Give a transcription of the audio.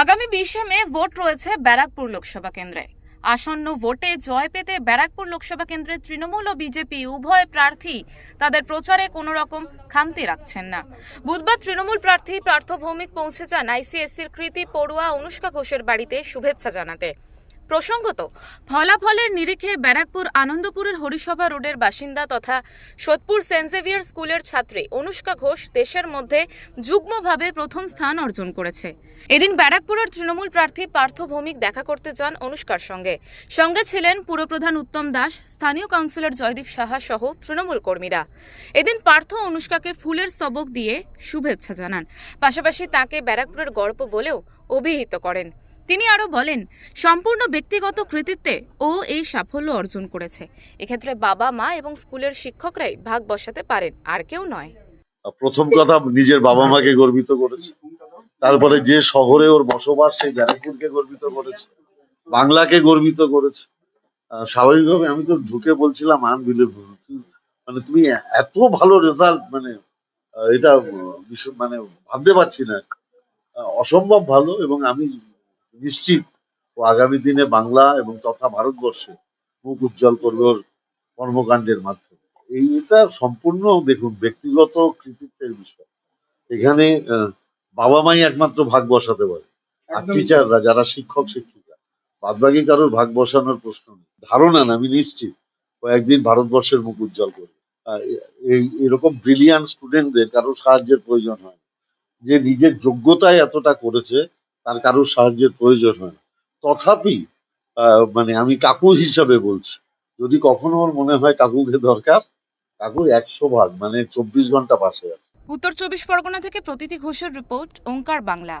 আগামী বিশে মে ভোট রয়েছে ব্যারাকপুর লোকসভা কেন্দ্রে। আসন্ন ভোটে জয় পেতে ব্যারাকপুর লোকসভা কেন্দ্রের তৃণমূল ও বিজেপি উভয় প্রার্থী তাদের প্রচারে কোনো রকম খামতি রাখছেন না। বুধবার তৃণমূল প্রার্থী পার্থ ভৌমিক পৌঁছে যান আইসিএসসির কৃতি পড়ুয়া অনুষ্কা ঘোষের বাড়িতে শুভেচ্ছা জানাতে। প্রসঙ্গত, ফলাফলের নিরিখে ব্যারাকপুর আনন্দপুরের হরিসভা রোডের বাসিন্দা তথা সোদপুর সেন্ট জেভিয়ার স্কুলের ছাত্রী অনুষ্কা ঘোষ দেশের মধ্যে যুগ্মভাবে প্রথম স্থান অর্জন করেছে। এদিন ব্যারাকপুরের তৃণমূল প্রার্থী পার্থ ভৌমিক দেখা করতে যান অনুষ্কার সঙ্গে। সঙ্গে ছিলেন পুরপ্রধান উত্তম দাস, স্থানীয় কাউন্সিলর জয়দীপ সাহা সহ তৃণমূল কর্মীরা। এদিন পার্থ অনুষ্কাকে ফুলের স্তবক দিয়ে শুভেচ্ছা জানান। পাশাপাশি তাকে ব্যারাকপুরের গর্ব বলেও অভিহিত করেন। তিনি আরও বলেন, সম্পূর্ণ ব্যক্তিগত কৃতিত্বে ও এই সাফল্য অর্জন করেছে। এক্ষেত্রে বাবা, মা এবং স্কুলের শিক্ষকরাই ভাগ বসাতে পারেন, আর কেউ নয়। প্রথম কথা, নিজের বাবা মাকে গর্বিত করেছে। তারপরে যে শহরে ওর বসবাস, সেই ব্যারাকপুরকে গর্বিত করেছে। বাংলাকে গর্বিত করেছে। স্বাভাবিকভাবে আমি তো ঢুকে বলছিলাম আনবিলিভেবল মানে তুমি এত ভালো রেজাল্ট মানে এটা মানে ভাবতে পারছি না। অসম্ভব ভালো এবং আমি নিশ্চিত ও আগামী দিনে বাংলা এবং তথা ভারতবর্ষে মুখ উজ্জ্বল করবে ওর কর্মকাণ্ডের মাধ্যমে। এই এটা সম্পূর্ণ দেখুন ব্যক্তিগত কৃতিত্বের বিষয়। এখানে বাবা মাই একমাত্র ভাগ বসাতে পারে। আর টিচাররা যারা শিক্ষক শিক্ষিকা বাদবাকি কারোর ভাগ বসানোর প্রশ্ন নেই। ধারণা না আমি নিশ্চিত ও একদিন ভারতবর্ষের মুখ উজ্জ্বল করবে। এই এরকম ব্রিলিয়ান্ট স্টুডেন্টদের কারও সাহায্যের প্রয়োজন হয় যে নিজের যোগ্যতায় এতটা করেছে তার কারোর সাহায্যের প্রয়োজন হয়। তথাপি মানে আমি কাকু হিসাবে বলছি, যদি কখনো ওর মনে হয় কাকুকে দরকার, কাকু একশো ভাগ মানে চব্বিশ ঘণ্টা পাশে আছে উত্তর চব্বিশ পরগনা থেকে প্রতীতি ঘোষের রিপোর্ট, ওঙ্কার বাংলা